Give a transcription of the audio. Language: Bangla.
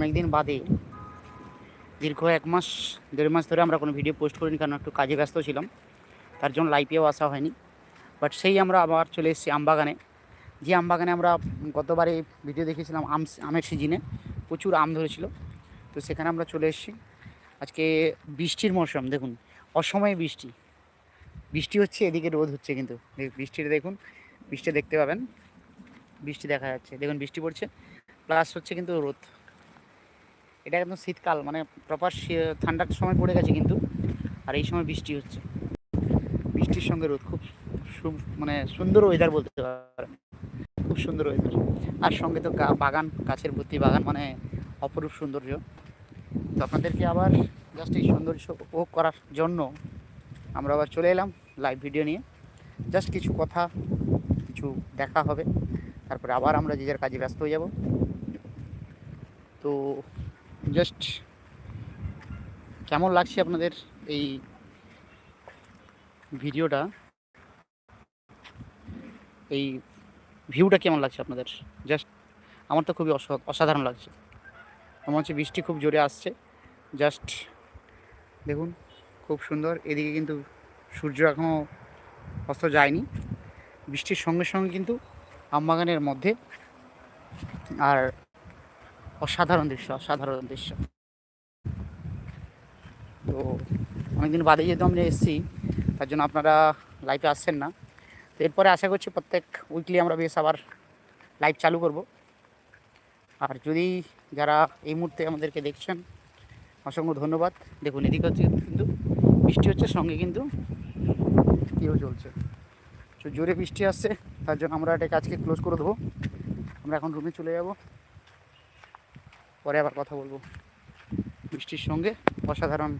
অনেকদিন বাদে, দীর্ঘ এক মাস, দেড় মাস ধরে আমরা কোনো ভিডিও পোস্ট করিনি, কারণ একটু কাজে ব্যস্ত ছিলাম। তার জন্য লাইভেও আসা হয়নি। বাট সেই আমরা আবার চলে এসেছি আমবাগানে। যে আমবাগানে আমরা গতবারে ভিডিও দেখেছিলাম আম, আমের সিজনে, প্রচুর আম ধরেছিল। তো সেখানে আমরা চলে এসেছি। আজকে বৃষ্টির মৌসুম, দেখুন, অসময়ে বৃষ্টি। বৃষ্টি হচ্ছে, এদিকে রোদ হচ্ছে কিন্তু। বৃষ্টিটা দেখুন, বৃষ্টি দেখতে পাবেন। বৃষ্টি দেখা যাচ্ছে। দেখুন, বৃষ্টি পড়ছে প্লাস হচ্ছে কিন্তু রোদ। এটা একদম শীতকাল মানে প্রপার ঠান্ডার সময় পড়ে গেছে কিন্তু, আর এই সময় বৃষ্টি হচ্ছে। বৃষ্টির সঙ্গে রোদ, খুব মানে সুন্দর ওয়েদার বলতে পারেন খুব সুন্দর ওয়েদার আর সঙ্গে তো বাগান, গাছের ভর্তি বাগান মানে অপরূপ সৌন্দর্য। তো আপনাদেরকে আবার জাস্ট এই সৌন্দর্য উপভোগ করার জন্য আমরা আবার চলে এলাম লাইভ ভিডিও নিয়ে। জাস্ট কিছু কথা, কিছু দেখা হবে। তারপরে আবার আমরা যে যার কাজে ব্যস্ত হয়ে যাব। তো জাস্ট কেমন লাগছে আপনাদের এই ভিডিওটা? এই ভিউটা কেমন লাগছে আপনাদের? জাস্ট আমার তো খুবই অসাধারণ লাগছে। আমার হচ্ছে বৃষ্টি খুব জোরে আসছে। জাস্ট দেখুন, খুব সুন্দর। এদিকে কিন্তু সূর্য এখনও অস্ত যায়নি। বৃষ্টির সঙ্গে সঙ্গে কিন্তু আমবাগানের মধ্যে আর অসাধারণ দৃশ্য অসাধারণ দৃশ্য। তো অনেকদিন বাদে যেহেতু আমরা এসেছি, তার জন্য আপনারা লাইভে আসছেন না। তো এরপরে আশা করছি প্রত্যেক উইকলি আমরা বেশ আবার লাইভ চালু করব। আর যদি যারা এই মুহূর্তে আমাদেরকে দেখছেন, অসংখ্য ধন্যবাদ। দেখুন, এদিকে হচ্ছে কিন্তু বৃষ্টি হচ্ছে, সঙ্গে কিন্তু ইয়েও চলছে। তো জোরে বৃষ্টি আসছে, তার জন্য আমরা এটাকে আজকে ক্লোজ করে দেবো। আমরা এখন রুমে চলে যাব। পরে আবার কথা বলব। বৃষ্টির সঙ্গে অসাধারণ